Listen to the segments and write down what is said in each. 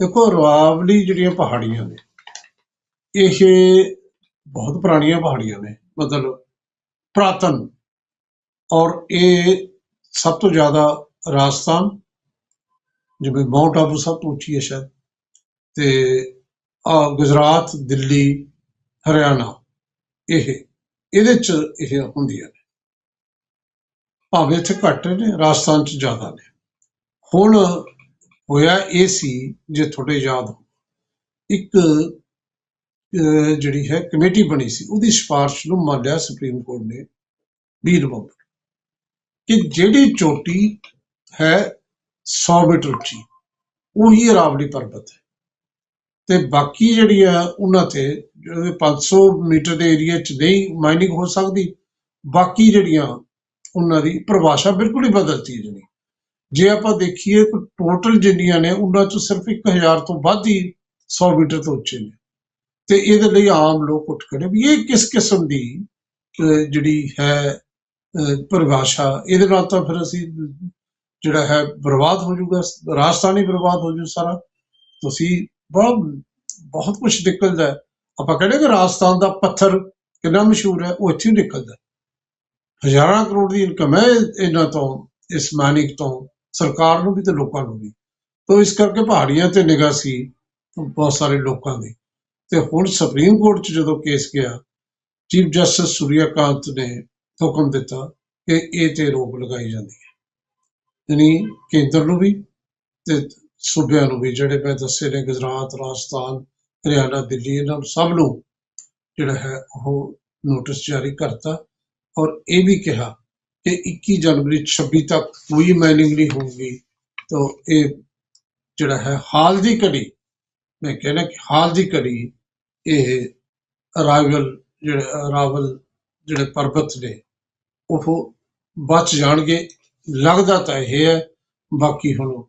ਦੇਖੋ ਅਰਾਵਲੀ ਜਿਹੜੀਆਂ ਪਹਾੜੀਆਂ ਨੇ, ਇਹ ਬਹੁਤ ਪੁਰਾਣੀਆਂ ਪਹਾੜੀਆਂ ਨੇ, ਮਤਲਬ ਪ੍ਰਾਤਨ ਔਰ ਇਹ ਸਭ ਤੋਂ ਜ਼ਿਆਦਾ ਰਾਜਸਥਾਨ, ਜਿਵੇਂ ਮਾਊਂਟ ਆਬੂ ਸਭ ਤੋਂ ਉੱਚੀ ਹੈ ਸ਼ਾਇਦ, ਤੇ ਆ ਗੁਜਰਾਤ, ਦਿੱਲੀ, ਹਰਿਆਣਾ, ਇਹ, ਇਹਦੇ ਚ ਇਹ ਹੁੰਦੀਆਂ ਨੇ। ਭਾਵੇਂ ਇੱਥੇ ਘੱਟ ਨੇ, ਰਾਜਸਥਾਨ ਚ ਜ਼ਿਆਦਾ ਨੇ। ਹੁਣ ਹੋਇਆ ਇਹ ਸੀ ਜੇ ਤੁਹਾਡੇ ਯਾਦ ਹੋ ਇੱਕ ਅਹ, ਜਿਹੜੀ ਹੈ ਕਮੇਟੀ ਬਣੀ ਸੀ ਉਹਦੀ ਸਿਫਾਰਿਸ਼ ਨੂੰ ਮੰਨ ਲਿਆ ਸੁਪਰੀਮ ਕੋਰਟ ਨੇ 20 ਨਵੰਬਰ। ਕਿ ਜਿਹੜੀ ਚੋਟੀ ਹੈ 100 ਮੀਟਰ ਉੱਚੀ ਉਹੀ ਅਰਾਵਲੀ ਪਰਬਤ ਹੈ। ਤੇ ਬਾਕੀ ਜਿਹੜੀ ਆ ਉਹਨਾਂ ਤੇ ਜਿਹੜੇ 500 ਮੀਟਰ ਦੇ ਏਰੀਆ 'ਚ ਨਹੀਂ ਮਾਈਨਿੰਗ ਹੋ ਸਕਦੀ ਬਾਕੀ ਜਿਹੜੀਆਂ ਉਹਨਾਂ ਦੀ ਪਰਿਭਾਸ਼ਾ ਬਿਲਕੁਲ ਹੀ ਬਦਲਤੀ ਜਣੀ ਜੇ ਆਪਾਂ ਦੇਖੀਏ ਤਾਂ ਟੋਟਲ ਜਿੰਨੀਆਂ ਨੇ, ਉਹਨਾਂ 'ਚ ਸਿਰਫ 1000 ਤੋਂ ਵੱਧ ਹੀ 100 ਮੀਟਰ ਤੋਂ ਉੱਚੇ ਨੇ। ਤੇ ਇਹਦੇ ਲਈ ਆਮ ਲੋਕ ਉੱਠ ਖੜੇ ਵੀ ਇਹ ਕਿਸ ਕਿਸਮ ਦੀ ਜਿਹੜੀ ਹੈ ਪਰਿਭਾਸ਼ਾ, ਇਹਦੇ ਨਾਲ ਤਾਂ ਫਿਰ ਅਸੀਂ, ਜਿਹੜਾ ਹੈ, ਬਰਬਾਦ ਹੋ ਜਾਊਗਾ ਰਾਜਸਥਾਨ ਹੀ ਬਰਬਾਦ ਹੋ ਜੂ ਸਾਰਾ। ਤੁਸੀਂ ਬਹੁਤ ਬਹੁਤ ਕੁਝ ਨਿਕਲਦਾ ਆਪਾਂ ਕਹਿੰਦੇ ਕਿ ਰਾਜਸਥਾਨ ਦਾ ਪੱਥਰ ਕਿੰਨਾ ਮਸ਼ਹੂਰ ਹੈ, ਉਹ ਇੱਥੇ ਨਿਕਲਦਾ ਹਜ਼ਾਰਾਂ ਕਰੋੜ ਦੀ ਇਨਕਮ ਹੈ ਇਹਨਾਂ ਤੋਂ, ਇਸ ਮਾਨਿਕ ਤੋਂ। ਸਰਕਾਰ ਨੂੰ ਵੀ ਤੇ ਲੋਕਾਂ ਨੂੰ ਵੀ। ਤੋਂ ਇਸ ਕਰਕੇ ਪਹਾੜੀਆਂ ਤੇ ਨਿਗਾਹ ਸੀ ਬਹੁਤ ਸਾਰੇ ਲੋਕਾਂ ਦੀ। ਤੇ ਹੁਣ ਸੁਪਰੀਮ ਕੋਰਟ 'ਚ ਜਦੋਂ ਕੇਸ ਗਿਆ, ਚੀਫ ਜਸਟਿਸ ਸੂਰਿਆਕਾਂਤ ਨੇ ਹੁਕਮ ਦਿੱਤਾ ਕਿ ਇਹ ਤੇ ਰੋਕ ਲਗਾਈ ਜਾਂਦੀ ਹੈ। ਯਾਨੀ ਕੇਂਦਰ ਨੂੰ ਵੀ ਤੇ ਸੂਬਿਆਂ ਨੂੰ ਵੀ, ਜਿਹੜੇ ਮੈਂ ਦੱਸੇ ਨੇ ਗੁਜਰਾਤ, ਰਾਜਸਥਾਨ, ਹਰਿਆਣਾ, ਦਿੱਲੀ, ਇਹਨਾਂ ਨੂੰ ਸਭ ਨੂੰ ਜਿਹੜਾ ਹੈ ਉਹ ਨੋਟਿਸ ਜਾਰੀ ਕਰਤਾ ਔਰ ਇਹ ਵੀ ਕਿਹਾ ਕਿ 21 ਜਨਵਰੀ 26 ਤੱਕ ਕੋਈ ਮਾਈਨਿੰਗ ਨਹੀਂ ਹੋਊਗੀ। ਤਾਂ ਇਹ ਜਿਹੜਾ ਹੈ, ਹਾਲ ਦੀ ਘੜੀ, ਮੈਂ ਕਹਿੰਦਾ ਕਿ ਹਾਲ ਦੀ ਘੜੀ, ਇਹ ਅਰਾਈਵਲ ਜਿਹੜੇ ਅਰਾਵਲ ਜਿਹੜੇ ਪਰਬਤ ਨੇ, ਉਹ ਬਚ ਜਾਣਗੇ। ਲੱਗਦਾ ਤਾਂ ਇਹ ਹੈ, ਬਾਕੀ ਹੁਣ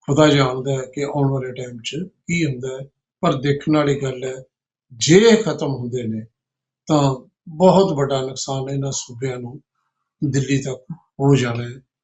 ਖੁਦਾ ਜਾਣਦਾ ਹੈ ਕਿ ਆਉਣ ਵਾਲੇ ਟਾਈਮ 'ਚ ਕੀ ਹੁੰਦਾ ਹੈ, ਪਰ ਦੇਖਣ ਵਾਲੀ ਗੱਲ ਹੈ, ਜੇ ਇਹ ਖਤਮ ਹੁੰਦੇ ਨੇ, ਤਾਂ ਬਹੁਤ ਵੱਡਾ ਨੁਕਸਾਨ ਇਹਨਾਂ ਸੂਬਿਆਂ ਨੂੰ ਦਿੱਲੀ ਤੱਕ ਹੋ ਜਾਣਾ ਹੈ